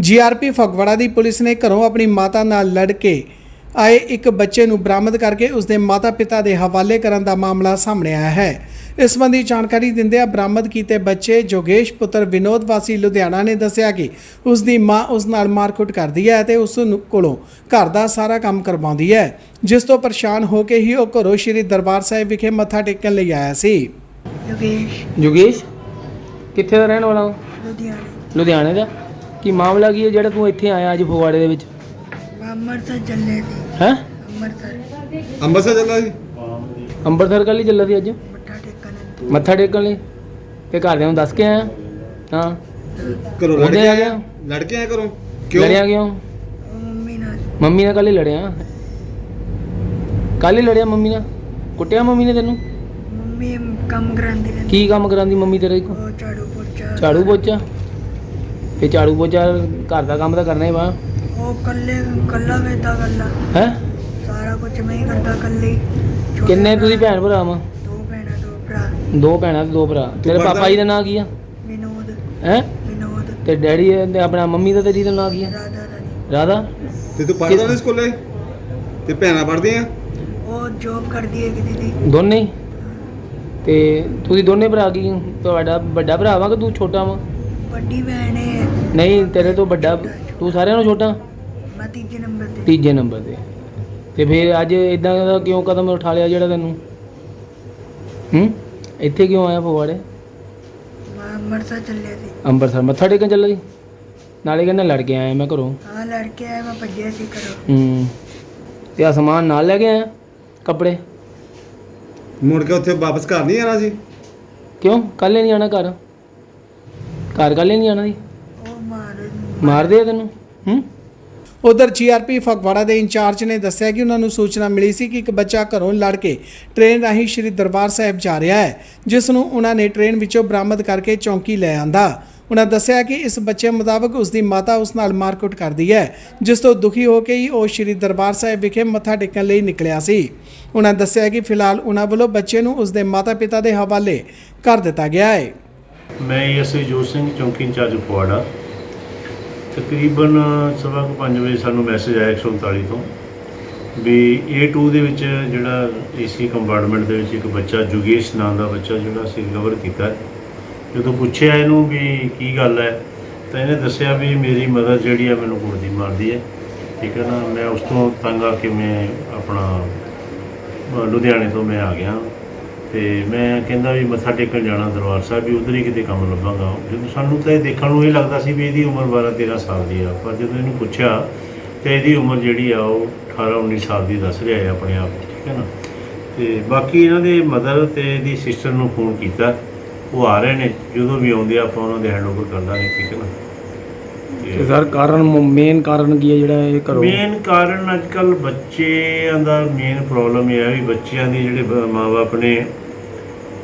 GRP Phagwara ਦੀ police ਨੇ ਘਰੋਂ ਆਪਣੀ ਮਾਤਾ ਨਾਲ ਲੜ ਕੇ ਆਏ ਇੱਕ ਬੱਚੇ ਨੂੰ ਬਰਾਮਦ ਕਰਕੇ ਉਸ ਦੇ ਮਾਤਾ-ਪਿਤਾ ਦੇ ਹਵਾਲੇ ਕਰਨ ਦਾ ਮਾਮਲਾ ਸਾਹਮਣੇ ਆਇਆ ਹੈ। ਇਸ ਸੰਬੰਧੀ ਜਾਣਕਾਰੀ ਦਿੰਦਿਆਂ ਬਰਾਮਦ ਕੀਤੇ ਬੱਚੇ ਜੋਗੇਸ਼ ਪੁੱਤਰ ਵਿਨੋਦ ਵਾਸੀ ਲੁਧਿਆਣਾ ਨੇ ਦੱਸਿਆ ਕਿ ਉਸ ਦੀ ਮਾਂ ਉਸ ਨਾਲ ਮਾਰਕੁੱਟ ਕਰਦੀ ਹੈ ਤੇ ਉਸ ਨੂੰ ਕੋਲੋਂ ਘਰ ਦਾ ਸਾਰਾ ਕੰਮ ਕਰਵਾਉਂਦੀ ਹੈ ਜਿਸ ਤੋਂ ਪਰੇਸ਼ਾਨ ਹੋ ਕੇ ਹੀ ਉਹ ਘਰੋਂ ਸ਼੍ਰੀ ਦਰਬਾਰ ਸਾਹਿਬ ਵਿਖੇ ਮੱਥਾ ਟੇਕਣ ਲਈ ਆਇਆ ਸੀ। ਯੋਗੇਸ਼ ਯੋਗੇਸ਼ ਕਿੱਥੇ ਦਾ ਰਹਿਣ ਵਾਲਾ? ਲੁਧਿਆਣੇ। ਲੁਧਿਆਣੇ ਦਾ? ਕੀ ਮਾਮਲਾ ਕੀ ਹੈ ਜਿਹੜਾ ਤੂੰ ਇੱਥੇ ਆਇਆ ਅੱਜ ਫਗਵਾੜੇ ਦੇ ਵਿੱਚ? ਅੰਮ੍ਰਿਤਸਰ ਚੱਲੇ ਸੀ ਹੈ? ਅੰਮ੍ਰਿਤਸਰ। ਅੰਮ੍ਰਿਤਸਰ ਚੱਲਾ ਸੀ ਅੰਮ੍ਰਿਤਸਰ ਕੱਲ ਹੀ ਚੱਲਾ ਸੀ ਅੱਜ? ਮੱਥਾ ਟੇਕਣ। ਮੱਥਾ ਟੇਕਣ ਲਈ? ਤੇ ਘਰਦਿਆਂ ਨੂੰ ਦੱਸ ਕੇ ਆਇਆ? ਹਾਂ। ਘਰੋਂ ਲੜ ਉਹਦੇ ਕੇ ਆ ਗਿਆ। ਲੜ ਕੇ ਆਇਆ ਘਰੋਂ? ਕਿਉਂ? ਲੜਿਆ ਕਿਉਂ? ਉਹ ਮੰਮੀ ਨਾਲ। ਮੰਮੀ ਨਾਲ ਕੱਲ ਹੀ ਲੜਿਆ। ਕੱਲ ਹੀ ਲੜਿਆ ਮੰਮੀ ਨਾਲ? ਕੁੱਟਿਆ ਮੰਮੀ ਨੇ ਤੈਨੂੰ? ਮੰਮੀ ਕੰਮ ਕਰਾਉਂਦੀ ਰਹਿੰਦੀ। ਕੀ ਕੰਮ ਕਰਾਂਦੀ ਮੰਮੀ ਤੇਰੇ ਕੋਲ? ਉਹ ਝਾੜੂ ਪੋਚਾ। ਝਾੜੂ ਪੋਚਾ? ਤੇ ਝਾੜੂ ਪੋਚਾ ਘਰ ਦਾ ਕੰਮ ਤਾਂ ਕਰਨਾ ਹੀ ਵਾ। ਉਹ ਕੱਲੇ ਕੱਲਾ ਵੇਦਾ ਕੱਲਾ। ਹੈ? ਸਾਰਾ ਕੁਝ ਮੈਂ ਹੀ ਕਰਦਾ ਕੱਲੇ। ਕਿੰਨੇ ਤੁਸੀਂ ਭੈਣ ਭਰਾ ਵਾ? ਦੋ ਭੈਣਾਂ ਦੋ ਭਰਾ। ਦੋ ਭੈਣਾਂ ਤੇ ਦੋ ਭਰਾ। ਤੇਰੇ ਪਾਪਾ ਜੀ ਦਾ ਨਾਂ ਕੀ ਆ? ਵਿਨੋਦ। ਹੈ? ਵਿਨੋਦ। ਤੇ ਡੈਡੀ ਤੇ ਆਪਣਾ ਮੰਮੀ ਦਾ ਤੇਰੀ ਦਾ ਨਾਂ ਕੀ ਆ? ਰਾਧਾ ਰਾਣੀ। ਰਾਧਾ? ਤੇ ਤੂੰ ਪੜ੍ਹਦਾ ਨਹੀਂ ਸਕੂਲੇ? ਤੇ ਭੈਣਾਂ ਪੜ੍ਹਦੀਆਂ? ਉਹ ਜੋਬ ਕਰਦੀ ਹੈ ਕਿ ਦੀਦੀ। ਦੋਨੇ? ਤੇ ਤੁਸੀਂ ਦੋਨੇ ਭਰਾ ਕੀ? ਤੁਹਾਡਾ ਵੱਡਾ ਭਰਾ ਵਾ ਕਿ ਤੂੰ ਛੋਟਾ ਵਾ? ਵੱਡੀ ਭੈਣ ਹੈ ਨਹੀਂ ਤੇਰੇ ਤੋਂ ਵੱਡਾ ਤੂੰ ਸਾਰਿਆਂ ਨੂੰ ਛੋਟਾ? ਮੈਂ ਤੀਜੇ ਨੰਬਰ ਤੇ। ਤੀਜੇ ਨੰਬਰ ਤੇ। ਤੇ ਫਿਰ ਅੱਜ ਇਦਾਂ ਦਾ ਕਿਉਂ ਕਦਮ ਉਠਾ ਲਿਆ ਜਿਹੜਾ ਤੈਨੂੰ? ਹੂੰ? ਇੱਥੇ ਕਿਉਂ ਆਇਆ ਫਗਵਾੜੇ? ਮੈਂ ਅੰਮ੍ਰਿਤਸਰ ਚੱਲੇ ਸੀ। ਅੰਮ੍ਰਿਤਸਰ ਮੱਥਾ ਟੇਕਣ ਚੱਲਾ ਸੀ? ਨਾਲੇ ਕਹਿੰਦਾ ਲੜ ਕੇ ਆਇਆ ਮੈਂ ਘਰੋਂ। ਹਾਂ ਲੜਕੇ ਆਏ ਮੈਂ ਭੱਜਿਆ ਸੀ ਹੂੰ। ਤੇ ਆ ਸਮਾਨ ਨਾਲ ਲੈ ਕੇ ਆਇਆ? ਕੱਪੜੇ? ਮੁੜ ਕੇ ਉੱਥੇ ਵਾਪਸ ਘਰ ਨਹੀਂ ਆਣਾ ਸੀ? ਕਿਉਂ? ਕੱਲ੍ਹ ਨਹੀਂ ਆਣਾ ਘਰ? ਘਰ ਕੱਲ੍ਹ ਨਹੀਂ ਆਣਾ ਸੀ ਉਹ ਮਾਰ ਮਾਰਦੇ ਆ ਤੈਨੂੰ? ਹੂੰ? ਉਧਰ ਜੀਆਰਪੀ ਫਗਵਾੜਾ ਦੇ ਇੰਚਾਰਜ ਨੇ ਦੱਸਿਆ ਕਿ ਉਹਨਾਂ ਨੂੰ ਸੂਚਨਾ ਮਿਲੀ ਸੀ ਕਿ ਇੱਕ ਬੱਚਾ ਘਰੋਂ ਲੜ ਕੇ ਟ੍ਰੇਨ ਰਾਹੀਂ ਸ਼੍ਰੀ ਦਰਬਾਰ ਸਾਹਿਬ ਜਾ ਰਿਹਾ ਹੈ, ਜਿਸ ਨੂੰ ਉਹਨਾਂ ਨੇ ਟ੍ਰੇਨ ਵਿੱਚੋਂ ਬਰਾਮਦ ਕਰਕੇ ਚੌਂਕੀ ਲੈ ਆਂਦਾ। ਉਹਨਾਂ ਦੱਸਿਆ ਕਿ ਇਸ ਬੱਚੇ ਮੁਤਾਬਕ ਉਸ ਦੀ ਮਾਤਾ ਉਸ ਨਾਲ ਮਾਰਕੁੱਟ ਕਰਦੀ ਹੈ, ਜਿਸ ਤੋਂ ਦੁਖੀ ਹੋ ਕੇ ਹੀ ਉਹ ਸ਼੍ਰੀ ਦਰਬਾਰ ਸਾਹਿਬ ਵਿਖੇ ਮੱਥਾ ਟੇਕਣ ਲਈ ਨਿਕਲਿਆ ਸੀ। ਉਹਨਾਂ ਦੱਸਿਆ ਕਿ ਫਿਲਹਾਲ ਉਹਨਾਂ ਵੱਲੋਂ ਬੱਚੇ ਨੂੰ ਉਸ ਦੇ ਮਾਤਾ-ਪਿਤਾ ਦੇ ਹਵਾਲੇ ਕਰ ਦਿੱਤਾ ਗਿਆ ਹੈ। ਮੈਂ ਐਸਏ ਜੋਤ ਸਿੰਘ, ਚੌਂਕੀ ਇੰਚਾਰਜ ਫਗਵਾੜਾ। ਤਕਰੀਬਨ ਸਵਾ ਕੁ ਪੰਜ ਵਜੇ ਸਾਨੂੰ ਮੈਸੇਜ ਆਇਆ 139 ਤੋਂ ਵੀ A2 ਦੇ ਵਿੱਚ ਜਿਹੜਾ ਏਸੀ ਕੰਪਾਰਟਮੈਂਟ ਦੇ ਵਿੱਚ ਇੱਕ ਬੱਚਾ, ਜੁਗੇਸ਼ ਨਾਂ ਦਾ ਬੱਚਾ ਜਿਹੜਾ ਅਸੀਂ ਕਵਰ ਕੀਤਾ। ਜਦੋਂ ਪੁੱਛਿਆ ਇਹਨੂੰ ਵੀ ਕੀ ਗੱਲ ਹੈ, ਤਾਂ ਇਹਨੇ ਦੱਸਿਆ ਵੀ ਮੇਰੀ ਮਦਰ ਜਿਹੜੀ ਆ ਮੈਨੂੰ ਗੁਰਦੀ ਮਾਰਦੀ ਹੈ। ਠੀਕ ਹੈ ਨਾ, ਮੈਂ ਉਸ ਤੋਂ ਤੰਗ ਆ ਕੇ ਮੈਂ ਆਪਣਾ ਲੁਧਿਆਣੇ ਤੋਂ ਮੈਂ ਆ ਗਿਆ। ਤੇ ਮੈਂ ਕਹਿੰਦਾ ਵੀ ਮੱਥਾ ਟੇਕਣ ਜਾਣਾ ਦਰਬਾਰ ਸਾਹਿਬ, ਵੀ ਉਧਰ ਹੀ ਕਿਤੇ ਕੰਮ ਲੱਭਾਂਗਾ। ਜਦੋਂ ਸਾਨੂੰ ਤਾਂ ਇਹ ਦੇਖਣ ਨੂੰ ਇਹ ਲੱਗਦਾ ਸੀ ਵੀ ਇਹਦੀ ਉਮਰ 12 13 ਸਾਲ ਦੀ ਆ, ਪਰ ਜਦੋਂ ਇਹਨੂੰ ਪੁੱਛਿਆ ਤੇ ਇਹਦੀ ਉਮਰ ਜਿਹੜੀ ਆ ਉਹ 18 19 ਸਾਲ ਦੀ ਦੱਸ ਰਿਹਾ ਹੈ ਆਪਣੇ ਆਪ, ਠੀਕ ਹੈ ਨਾ? ਤੇ ਬਾਕੀ ਇਹਨਾਂ ਦੇ ਮਦਰ ਤੇ ਇਹਦੀ ਸਿਸਟਰ ਨੂੰ ਫੋਨ ਕੀਤਾ, ਉਹ ਆ ਰਹੇ ਨੇ, ਜਦੋਂ ਵੀ ਆਉਂਦੇ ਆ ਆਪਾਂ ਉਹਨਾਂ ਦੇ ਹੈਂਡਓਵਰ ਕਰ ਦਾਂਗੇ ਠੀਕ ਹੈ ਨਾ? ਤੇ ਸਰ ਕਾਰਨ ਮੇਨ ਕਾਰਨ ਕੀ ਹੈ ਜਿਹੜਾ ਇਹ ਕਰੋ? ਮੇਨ ਕਾਰਨ ਅੱਜ ਕੱਲ ਬੱਚਿਆਂ ਦਾ ਮੇਨ ਪ੍ਰੋਬਲਮ ਇਹ ਹੈ ਵੀ ਬੱਚਿਆਂ ਦੇ ਜਿਹੜੇ ਮਾਪੇ ਨੇ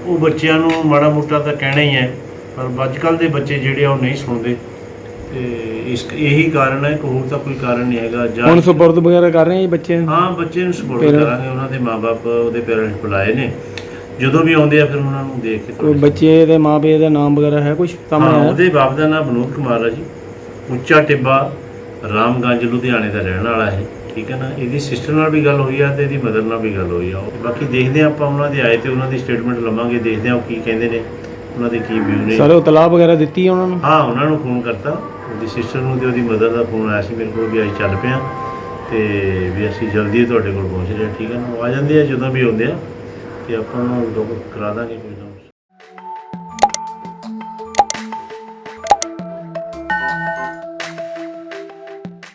ਉਹ ਬੱਚਿਆਂ ਨੂੰ ਮਾੜਾ ਮੋਟਾ ਤਾਂ ਕਹਿਣਾ ਹੀ ਹੈ ਪਰ ਅੱਜ ਕੱਲ ਦੇ ਬੱਚੇ ਜਿਹੜੇ ਆ ਉਹ ਨਹੀਂ ਸੁਣਦੇ। ਤੇ ਇਸ ਇਹੀ ਕਾਰਨ ਹੈ ਕਿ ਹੋਰ ਤਾਂ ਕੋਈ ਕਾਰਨ ਨਹੀਂ ਹੈਗਾ ਜਾਂ ਹੁਣ ਸਪੁਰਦ ਵਗੈਰਾ ਕਰ ਰਹੇ ਆ ਬੱਚੇ? ਹਾਂ ਬੱਚੇ ਨੂੰ ਸਪੋਰਟ ਕਰਾਂਗੇ ਉਹਨਾਂ ਦੇ ਮਾਪੇ ਉਹਦੇ ਪੇਰੈਂਟਸ ਬੁਲਾਏ ਨੇ। ਜਦੋਂ ਵੀ ਆਉਂਦੇ ਆ ਫਿਰ ਉਹਨਾਂ ਨੂੰ ਦੇਖ ਕੇ ਬੱਚੇ ਦੇ ਮਾਪੇ ਦਾ ਨਾਮ ਵਗੈਰਾ ਹੈ ਕੁਝ ਸਾਹਮਣੇ ਆਇਆ? ਉਹਦੇ ਬਾਪ ਦਾ ਨਾਮ ਵਿਨੋਦ ਕੁਮਾਰ ਹੈ ਜੀ। ਉੱਚਾ ਟਿੱਬਾ ਰਾਮਗੰਜ ਲੁਧਿਆਣੇ ਦਾ ਰਹਿਣ ਵਾਲਾ ਹੈ ਠੀਕ ਹੈ ਨਾ? ਇਹਦੀ ਸਿਸਟਰ ਨਾਲ ਵੀ ਗੱਲ ਹੋਈ ਆ ਤੇ ਇਹਦੀ ਮਦਰ ਨਾਲ ਵੀ ਗੱਲ ਹੋਈ ਆ। ਬਾਕੀ ਦੇਖਦੇ ਆ ਆਪਾਂ ਉਹਨਾਂ ਦੇ ਆਏ ਤੇ ਉਹਨਾਂ ਦੀ ਸਟੇਟਮੈਂਟ ਲਵਾਂਗੇ ਦੇਖਦੇ ਆ ਉਹ ਕੀ ਕਹਿੰਦੇ ਨੇ ਉਹਨਾਂ ਦੇ ਕੀ ਵਿਊ ਨੇ। ਸਰ ਉਹ ਤਲਾਬ ਵਗੈਰਾ ਦਿੱਤੀ ਉਹਨਾਂ ਨੂੰ? ਹਾਂ ਉਹਨਾਂ ਨੂੰ ਫੋਨ ਕਰਤਾ। ਉਹਦੀ ਸਿਸਟਰ ਨੂੰ ਤੇ ਉਹਦੀ ਮਦਰ ਦਾ ਫੋਨ ਆਇਆ ਸੀ ਮੇਰੇ ਕੋਲ ਵੀ ਅੱਜ ਚੱਲ ਪਿਆ। ਤੇ ਵੀ ਅਸੀਂ ਜਲਦੀ ਤੁਹਾਡੇ ਕੋਲ ਪਹੁੰਚ ਰਹੇ ਠੀਕ ਹੈ ਨਾ? ਆ ਜਾਂਦੇ ਆ ਜਦੋਂ ਵੀ ਆਉਂਦੇ ਆ ਤੇ ਆਪਾਂ ਨੂੰ ਲੋਕ ਕਰਾ ਦਾਂਗੇ ਕੋਈ ਨਾ।